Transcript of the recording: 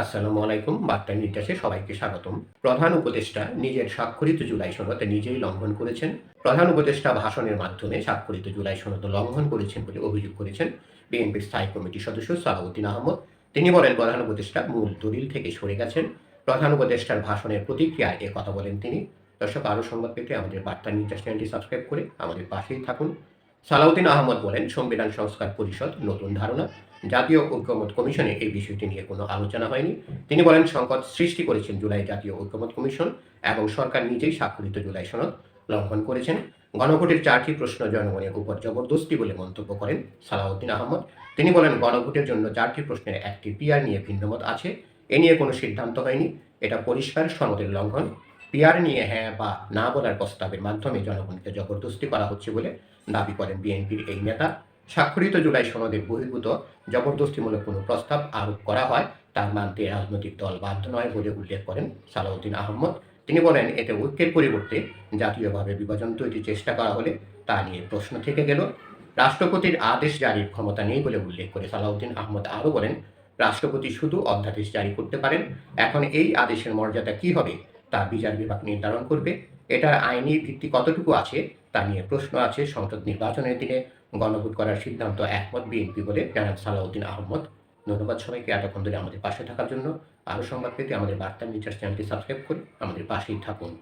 আসসালামু আলাইকুম, বার্তা নির্দেশে সবাইকে স্বাগতম। প্রধান উপদেষ্টা নিজের স্বাক্ষরিত জুলাই সনদ নিজেই লঙ্ঘন করেছেন। প্রধান উপদেষ্টা ভাষণের মাধ্যমে স্বাক্ষরিত জুলাই সনদ লঙ্ঘন করেছেন বলে অভিযোগ করেছেন বিএনপির স্থায়ী কমিটির সদস্য সালাউদ্দিন আহমদ। তিনি বলেন, প্রধান উপদেষ্টা মূল দলিল থেকে সরে গেছেন। প্রধান উপদেষ্টার ভাষণের প্রতিক্রিয়ায় এ কথা বলেন তিনি। দর্শক, আরও সংবাদ পেতে আমাদের বার্তা নির্দেশ চ্যানেলটি সাবস্ক্রাইব করে আমাদের পাশেই থাকুন। সালাউদ্দিন আহমদ বলেন, সংবিধান সংস্কার পরিষদ নতুন ধারণা। জাতীয় ঐক্যমত কমিশনে এই বিষয়টি নিয়ে কোনো আলোচনা হয়নি। তিনি বলেন, সংকট সৃষ্টি করেছেন জুলাই জাতীয় ঐক্যমত কমিশন এবং সরকার নিজেই স্বাক্ষরিত জুলাই সনদ লঙ্ঘন করেছেন। গণভোটের চারটি প্রশ্ন জনগণের উপর জবরদস্তি বলে মন্তব্য করেন সালাউদ্দিন আহমদ। তিনি বলেন, গণভোটের জন্য চারটি প্রশ্নের একটি পিআর নিয়ে ভিন্নমত আছে। এ নিয়ে কোনো সিদ্ধান্ত হয়নি। এটা পরিষ্কার সনদের লঙ্ঘন। পিআর নিয়ে হ্যাঁ বা না বলার প্রস্তাবের মাধ্যমে জনগণকে জবরদস্তি করা হচ্ছে বলে দাবি করেন বিএনপির এই নেতা। স্বাক্ষরিত জুলাই সনদের বহির্ভূত জবরদস্তিমূলক কোনো প্রস্তাব আরোপ করা হয়, তার মানতে রাজনৈতিক দল বাধ্য নয় বলে উল্লেখ করেন সালাউদ্দিন আহমদ। তিনি বলেন, এতে ঐক্যের পরিবর্তে জাতীয়ভাবে বিভাজন তৈরির চেষ্টা করা হলে তা নিয়ে প্রশ্ন থেকে গেল। রাষ্ট্রপতির আদেশ জারির ক্ষমতা নেই বলে উল্লেখ করে সালাউদ্দিন আহমদ আরও বলেন, রাষ্ট্রপতি শুধু অধ্যাদেশ জারি করতে পারেন। এখন এই আদেশের মর্যাদা কি হবে তা বিচার বিভাগ নির্ধারণ করবে। এটার আইনি ভিত্তি কতটুকু আছে তা নিয়ে প্রশ্ন আছে সংসদ নির্বাচনের দিনে। গণভোট করার সিদ্ধান্ত একমত বিএনপি বলে জানান সালাউদ্দিন আহমদ। ধন্যবাদ সবাইকে, এতক্ষণ ধরে আমাদের পাশে থাকার জন্য। আরও সংবাদ পেতে আমাদের বার্তা নিউজ চ্যানেলটি সাবস্ক্রাইব করে আমাদের পাশেই থাকুন।